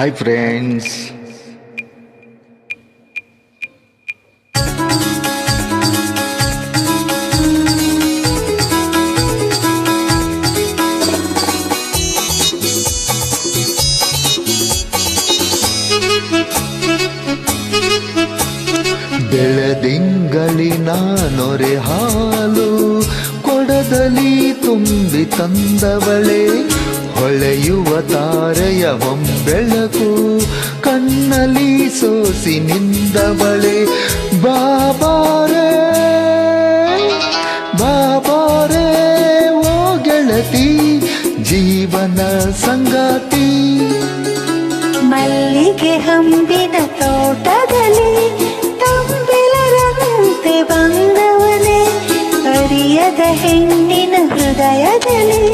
Hi friends ಬೆಳದಿಂಗಳಿನ ನೊರೆ ಹಾಲು ಕೊಡದಲ್ಲಿ ತುಂಬಿ ತಂದವಳೆ. ಹೊಳೆಯುವ ತಾರೆಯ ಬೆಳಕು ಕಣ್ಣಲ್ಲಿ ಸೋಸಿ ನಿಂದವಳೆ ಬಾಬಾರೆ ಬಾಬಾರೆ, ಓ ಗೆಳತಿ, ಜೀವನ ಸಂಗಾತಿ. ಮಲ್ಲಿಗೆ ಹಂಬಿನ ತೋಟದಲ್ಲಿ ತಂಬಿಲರಂತೆ ಬಂದವನೇ, ಅರಿಯದ ಹೆಣ್ಣಿನ ಹೃದಯದಲ್ಲಿ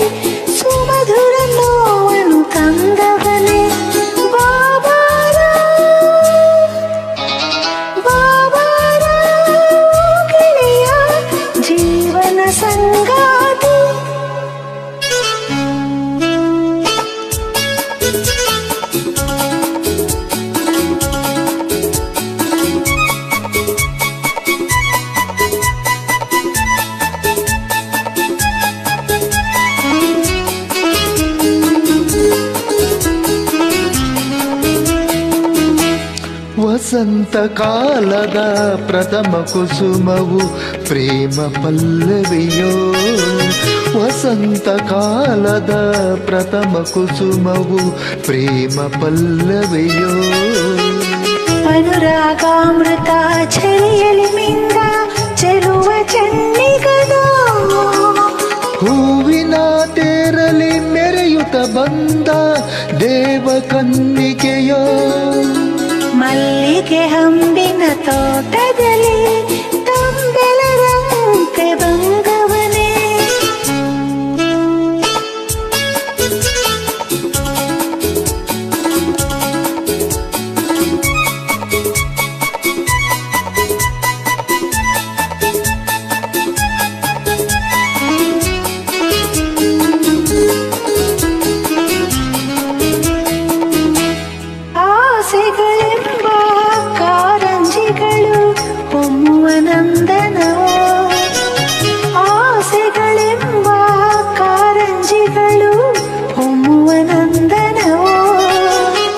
ವಸಂತ ಕಾಲದ ಪ್ರಥಮ ಕುಸುಮವು ಪ್ರೇಮ ಪಲ್ಲವಿಯೋ ವಸಂತ ಕಾಲದ ಪ್ರಥಮ ಕುಸುಮವು ಪ್ರೇಮ ಪಲ್ಲವಿಯೋ ಅನುರಾಗಾಮೃತ ಛರಿಯಲಿ ಮಿಂದ ಚೆಲುವ ಚೆನ್ನಿಗದ ಹೂವಿನ ತೇರಲಿ ಮೆರೆಯುತ್ತ ಬಂದ ದೇವ ಕನ್ನಿಕೆಯೋ ಮಲ್ಲಿಗೆ ಹಂಬಿನ ತೋಟದಲ್ಲಿ ನಂದನವೋ ಆಸೆಗಳೆಂಬ ಕಾರಂಜಿಗಳು ಹೊಮ್ಮುವ ನಂದನ?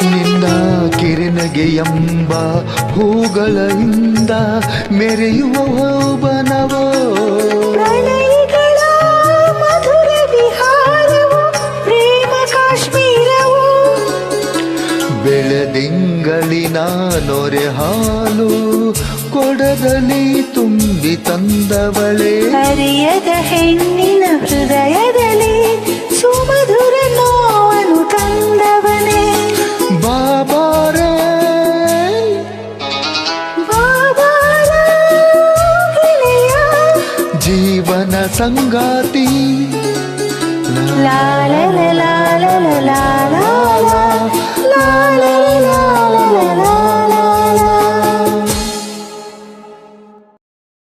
ನಿನ್ನ ಕಿರಿನಗೆ ಎಂಬ ಹೂಗಳಿಂದ ಮೆರೆಯುವ ಹೂಬನವೋ ಬೆಳದಿಂಗಳಿನ ನೊರೆ ಹಾಲು ಕೊಡದಲ್ಲಿ ತುಂಬಿ ತಂದವಳೆ. ಹರಿಯದ ಹೆಣ್ಣಿನ ಹೃದಯದಲ್ಲಿ ಸುಮಧುರ ನೋವನ್ನು ತಂದವನೇ. ಬಾಬಾರೆ. ಜೀವನ ಸಂಗಾತಿ. ಲಾಲಲ.